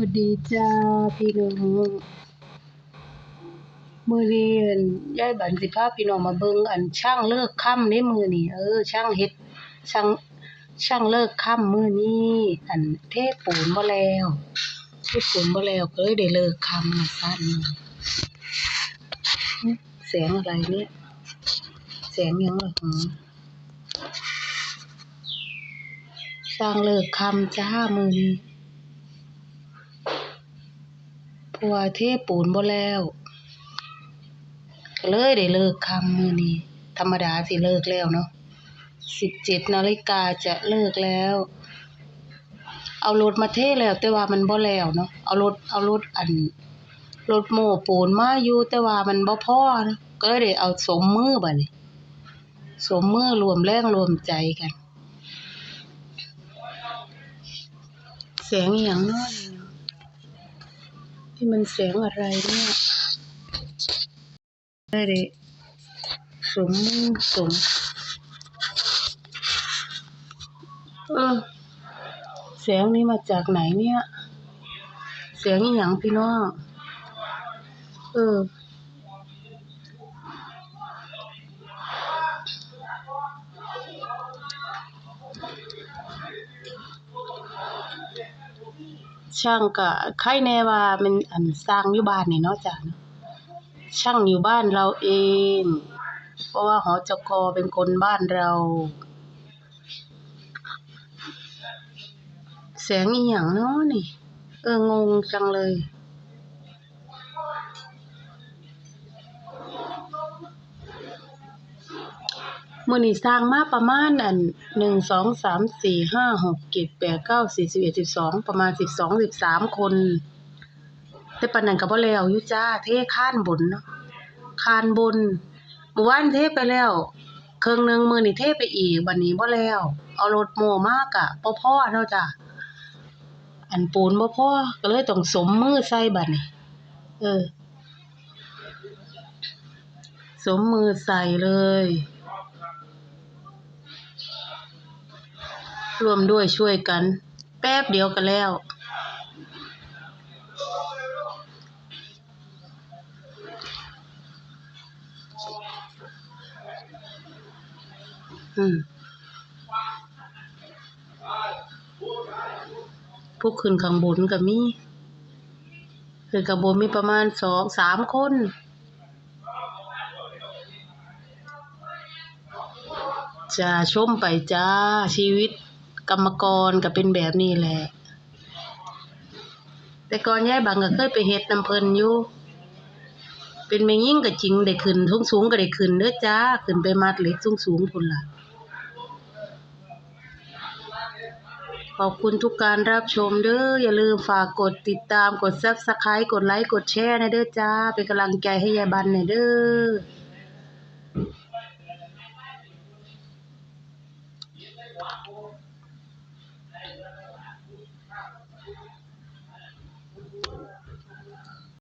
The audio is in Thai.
วัสดีจ้าพี่น้องมื้อนี้อั่นยายบันสิพาพพี่น้องมาเบิ่งอันช่างเลิกค่ำในมือนี้เออช่างเฮ็ดช่างช่างเลิกค่ำมือนี้อันเทปูนบ่แล้วเทปูนบ่แล้วก็เลยได้เลิกค่ำว่าซั่นแสงอะไรเนี่ยแสงยังล่ะหือสร้างเลิกค่ำจ้ามือนี้ เพราะว่าเทปูนบ่แล้วก็เลยได้เลิกค่ำมื้อนี้ ธรรมดาสิเลิกแล้วเนาะ17นาฬิกาจะเลิกแล้ว เอารถมาเทแล้ว แต่ว่ามันบ่แล้วเนาะเอารถเอารถอันรถโม้ปูนมาอยู่แต่ว่ามันบ่พอนะก็เลยได้เอาสมมือบัดนี้สมมือรวมแรงรวมใจกันแสงอยังเนาะนี่เนาะนี่มันแสงอะไรเนี่ยได้เลยสมสมเออแสงนี้มาจากไหนเนี่ยแสงอีหยังพี่น้องเออ ช่างก็ใครแน่ว่ามันอันสร้างอยู่บ้านนี่เนาะจ้ะเนาะช่างอยู่บ้านเราเอง เพราะว่าหอจกอเป็นคนบ้านเรา แสงอีหยังเนาะนี่ เอองงจังเลย มื้อนี้สร้างมาประมาณอันหนึ่งสองสามสี่ห้าหกเจ็ดแปดเก้าสี่สิบเอ็ดสิบสองประมาณสิบสองสิบสามคน แต่ปานนั้นก็บ่แล้วยู่จ้าเทคานบนเนาะคานบนเมื่อวานเทไปแล้ว เครึ่งหนึ่งมือนี้เทไปอีกบัดนี้บ่แล้ว เอารถโมมากอะบ่อพ่อเนาะจ้ะอันปูนบ่พ่อก็เลยต้องสมมือใส่บัดนี้ เออ สมมือใส่เลย ร่วมด้วยช่วยกัน แป๊บเดียวก็แล้ว อืมพวกขึ้นข้างบนก็มีขึ้นข้างบนมีประมาณสองสามคนจะชมไปจ้าชีวิต กรรมกรก็เป็นแบบนี้แหละ แต่ก่อนยายบังก็เคยไปเฮ็ดน้ำเพิ่นอยู่ เป็นแม่หญิงก็จริงได้ขึ้นสูงก็ได้ขึ้นเด้อจ้าขึ้นไปมัดเหล็กสูงๆพุ่นล่ะ ขอบคุณทุกการรับชมเด้ออย่าลืมฝากกดติดตามกด Subscribe กดไลค์กดแชร์นะเด้อจ้า เป็นกำลังใจให้ยายบันหน่อยเด้อ